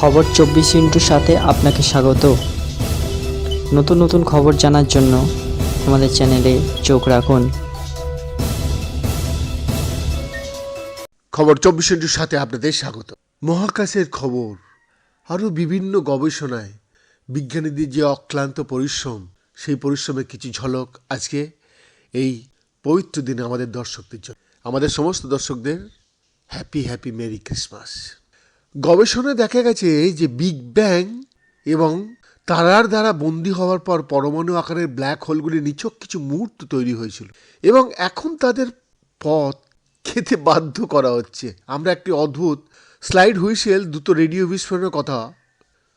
খবর চব্বিশ ইন্টুর সাথে আপনাকে স্বাগত। নতুন নতুন খবর জানার জন্য আমাদের চ্যানেলে চোখ রাখুন। খবর চব্বিশ ইন্টুর সাথে আপনাদের স্বাগত। মহাকাশের খবর, আরও বিভিন্ন গবেষণায় বিজ্ঞানীদের যে অক্লান্ত পরিশ্রম, সেই পরিশ্রমের কিছু ঝলক আজকে এই পবিত্র দিনে আমাদের দর্শকদের জন্য। আমাদের সমস্ত দর্শকদের হ্যাপি হ্যাপি মেরি ক্রিসমাস গবেষণায় দেখা গেছে যে বিগ ব্যাং এবং তারার দ্বারা বন্দী হওয়ার পর পরমাণু আকারের ব্ল্যাক হোলগুলি নিছক কিছু মুহূর্ত তৈরি হয়েছিল। এবং এখন তাদের পথ খেতে বাধ্য করা হচ্ছে। আমরা একটি অদ্ভুত স্লাইড হুইসেল, দুটো রেডিও বিস্ফোরণের কথা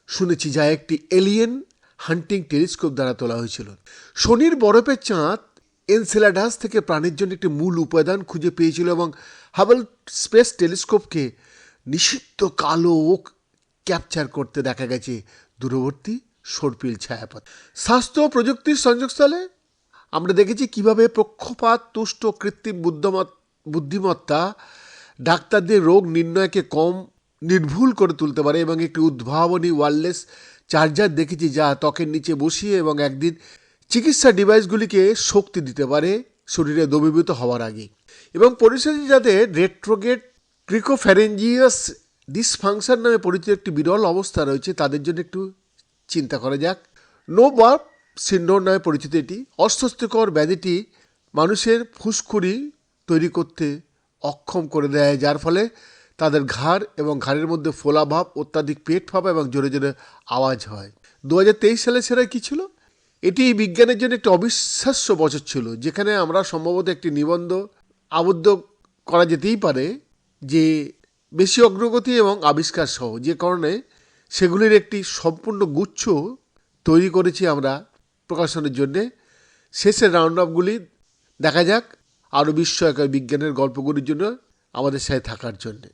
শুনেছি যা একটি এলিয়েন হান্টিং টেলিস্কোপ দ্বারা তোলা হয়েছিল। শনির বরফের চাঁদ এনসেলাডাস থেকে প্রাণের জন্য একটি মূল উপাদান খুঁজে পেয়েছিল এবং হাবল স্পেস টেলিস্কোপকে নিষিদ্ধ কালো ওক ক্যাপচার করতে দেখা গেছে দূরবর্তী সর্পিল ছায়াপথ। স্বাস্থ্য প্রযুক্তির সংযোগস্থলে আমরা দেখেছি কীভাবে পক্ষপাত, তুষ্ট, কৃত্রিম বুদ্ধিমত, বুদ্ধিমত্তা ডাক্তারদের রোগ নির্ণয়কে কম, নির্ভুল করে তুলতে পারে এবং একটি উদ্ভাবনী ওয়ারলেস চার্জার দেখেছি যা ত্বকের নিচে বসিয়ে এবং একদিন চিকিৎসা ডিভাইসগুলিকে শক্তি দিতে পারে শরীরে দ্রবীভূত হওয়ার আগে। এবং পরিস্থিতি যাদের রেট্রোগেট ক্রিকোফ্যারেঞ্জিয়াস ডিসফাংশন নামে পরিচিত একটি বিরল অবস্থা রয়েছে, তাদের জন্য একটু চিন্তা করা যাক। নো বার্প সিন্ড্রোম নামে পরিচিত এটি। অস্বস্তিকর ব্যাধিটি মানুষের ফুসকুড়ি তৈরি করতে অক্ষম করে দেয়, যার ফলে তাদের ঘাড় এবং ঘাড়ের মধ্যে ফোলাভাব অত্যাধিক পেট ফাঁপা এবং জোরে জোরে আওয়াজ হয়। দু হাজার তেইশ সালে সেরা কী ছিল? এটি বিজ্ঞানের জন্য একটি অবিশ্বাস্য বছর ছিল, যেখানে আমরা সম্ভবত একটি নিবন্ধ আবদ্ধ করা যেতেই পারে। যে বেশি অগ্রগতি এবং আবিষ্কার সহ, যে কারণে সেগুলির একটি সম্পূর্ণ গুচ্ছ তৈরি করেছি আমরা প্রকাশনের জন্যে। শেষের রাউন্ড আপগুলি দেখা যাক, আরও বিস্ময়কর বিজ্ঞানের গল্পগুলির জন্য আমাদের সাথে থাকার জন্যে।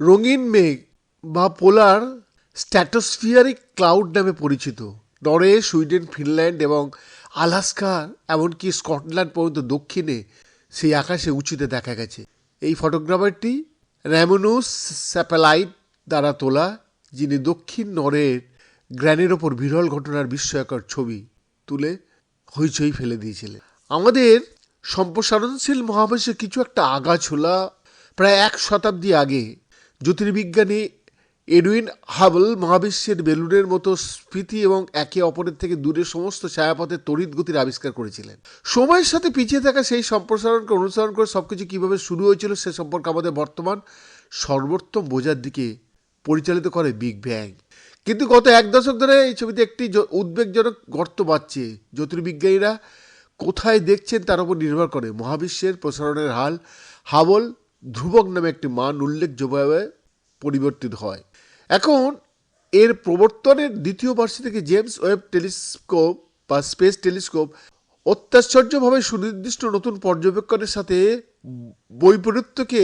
রঙিন মেঘ বা পোলার স্ট্যাটোস্ফিয়ারিক ক্লাউড নামে পরিচিত। নরে, সুইডেন, ফিনল্যান্ড এবং আলাস্কা, এমনকি স্কটল্যান্ড পর্যন্ত দক্ষিণে সেই আকাশে উঁচুতে দেখা গেছে। এই ফটোগ্রাফারটি র্যামোনুস স্যাপেলাইট দ্বারা তোলা যিনি দক্ষিণ নরের গ্র্যানের ওপর বিরল ঘটনার বিস্ময়কর ছবি তুলে হইচই ফেলে দিয়েছিলেন। আমাদের সম্প্রসারণশীল মহাবেশে কিছু একটা আগাছোলা প্রায় এক শতাব্দী আগে জ্যোতির্বিজ্ঞানী এডুইন হাবল মহাবিশ্বের বেলুনের মতো স্ফীতি এবং একে অপরের থেকে দূরে সমস্ত ছায়াপথের তড়িৎ গতির আবিষ্কার করেছিলেন। সময়ের সাথে পিছিয়ে থাকা সেই সম্প্রসারণকে অনুসরণ করে সবকিছু কীভাবে শুরু হয়েছিল সে সম্পর্কে আমাদের বর্তমান সর্বোত্তম বোঝার দিকে পরিচালিত করে বিগ ব্যাং। কিন্তু গত এক দশক ধরে এই ছবিতে একটি উদ্বেগজনক গর্ত বাড়ছে জ্যোতির্বিজ্ঞানীরা কোথায় দেখছেন তার উপর নির্ভর করে। মহাবিশ্বের প্রসারণের হাল হাবল ধ্রুবক নামে একটি মান উল্লেখযোগ্যভাবে পরিবর্তিত হয়। এখন, এর প্রবর্তনের দ্বিতীয় বর্ষ থেকে জেমস ওয়েব টেলিস্কোপ বা স্পেস টেলিস্কোপ অত্যাশ্চর্যভাবে সুনির্দিষ্ট নতুন পর্যবেক্ষণের সাথে বৈপরীত্যকে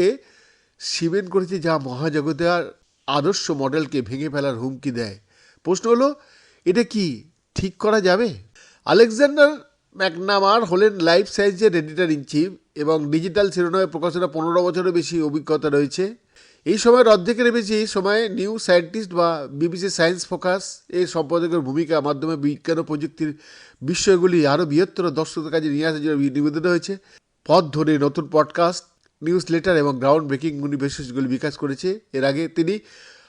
সিমেন্ট করেছে যা মহাজগতের আদর্শ মডেলকে ভেঙে ফেলার হুমকি দেয়। প্রশ্ন হলো, এটা কি ঠিক করা যাবে? আলেকজান্ডার ম্যাকনামার হলেন লাইফ সায়েন্সের এডিটর ইন চিফ এবং ডিজিটাল শিরোনামে প্রকাশনা পনেরো বছরের বেশি অভিজ্ঞতা রয়েছে। এই সময়ের অর্ধেকের বেশি এই সময়ে নিউ সায়েন্টিস্ট বা বিবিসি সায়েন্স ফোকাস এর সম্পাদকের ভূমিকা মাধ্যমে বিজ্ঞান ও প্রযুক্তির বিষয়গুলি আরও বৃহত্তর দর্শকদের কাছে নিয়ে আসার জন্য নিবেদন হয়েছে। পথ ধরে নতুন পডকাস্ট নিউজ লেটার এবং গ্রাউন্ড ব্রেকিং বিশেষগুলি বিকাশ করেছে। এর আগে তিনি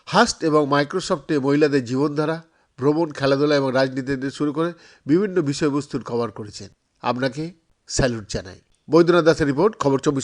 হাস্ট এবং মাইক্রোসফটে মহিলাদের জীবনধারা, ভ্রমণ, খেলাধুলা এবং রাজনীতি শুরু করে বিভিন্ন বিষয়বস্তুর কভার করেছেন। আপনাকে স্যালুট জানাই। বৈদ্যনাথ দাসের রিপোর্ট, খবর চব্বিশ